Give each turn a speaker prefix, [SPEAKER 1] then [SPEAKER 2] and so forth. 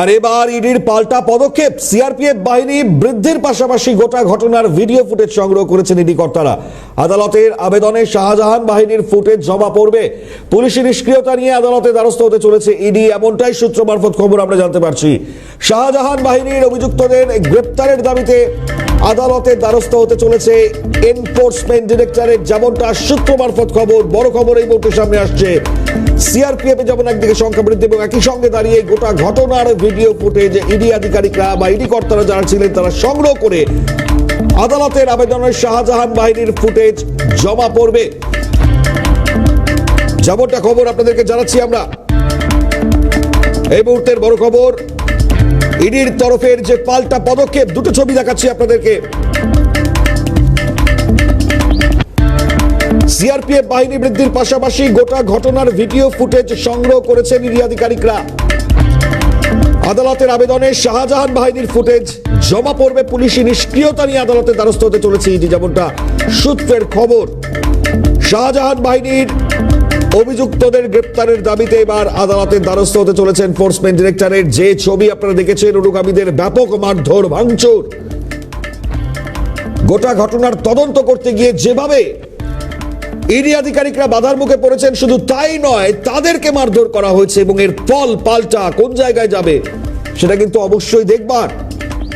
[SPEAKER 1] আর এবার ইডির পাল্টা পদক্ষেপ, সিআরপিএফ বাহিনী বৃদ্ধির পাশাপাশি গোটা ঘটনার ভিডিও ফুটেজ সংগ্রহ করেছেন ইডি কর্তারা। আদালতের আবেদনে শাহজাহান বাহিনীর ফুটেজ জমা পড়বে। পুলিশি নিষ্ক্রিয়তা নিয়ে আদালতে দ্বারস্থ হতে চলেছে ইডি, এমনটাই সূত্র মারফত খবর আমরা জানতে পারছি। শাহজাহান বাহিনীর অভিযুক্তদের গ্রেপ্তারের দাবিতে আদালতের দ্বারস্থ হতে চলেছে এনফোর্সমেন্ট ডিরেক্টরের যেমনটা সূত্র মারফত খবর, বড় খবর এই মুহূর্তে সামনে আসছে। সিআরপিএফ যেমন একদিকে সংখ্যা বৃদ্ধি এবং একই সঙ্গে দাঁড়িয়ে গোটা ঘটনার ভিডিও ফুটেজ ইডি আধিকারিকরা বা ইডি কর্তারা যারা ছিলেন তারা সংগ্রহ করে আদালতের আবেদনের শাহজাহান বাহিনীর ফুটেজ জমা পড়বে। যেমনটা খবর আপনাদেরকে জানাচ্ছি আমরা। এই মুহূর্তের বড় খবর, ইডির তরফের যে পাল্টা পদক্ষেপ, দুটো ছবি দেখাচ্ছি আপনাদেরকে। সিআরপিএফ বাহিনী বৃদ্ধির পাশাপাশি গোটা ঘটনার ভিডিও ফুটেজ সংগ্রহ করেছেন ইডি আধিকারিকরা। আদালতের আবেদনে শাহজাহান বাহিনীর ফুটেজ জমা পড়বে পুলিশি নিষ্ক্রিয়তা নিয়ে আদালতের দ্বারস্থ হতে চলেছে ইডি, যেমনটা সূত্রের খবর। শাহজাহান বাহিনীর অভিযুক্তদের গ্রেপ্তারের দাবিতে এবার আদালতের দ্বারস্থ হতে চলেছে এনফোর্সমেন্ট ডিরেক্টরের। যে ছবি আপনারা দেখেছেন, অনুগামীদের ব্যাপক মারধর, ভাঙচুর। গোটা ঘটনার তদন্ত করতে গিয়ে যেভাবে ইডি আধিকারিকরা বাধার মুখে পড়েছেন, শুধু তাই নয়, তাদেরকে মারধর করা হয়েছে এবং এর ফল পাল্টা কোন জায়গায় যাবে, সেটা কিন্তু অবশ্যই দেখবার।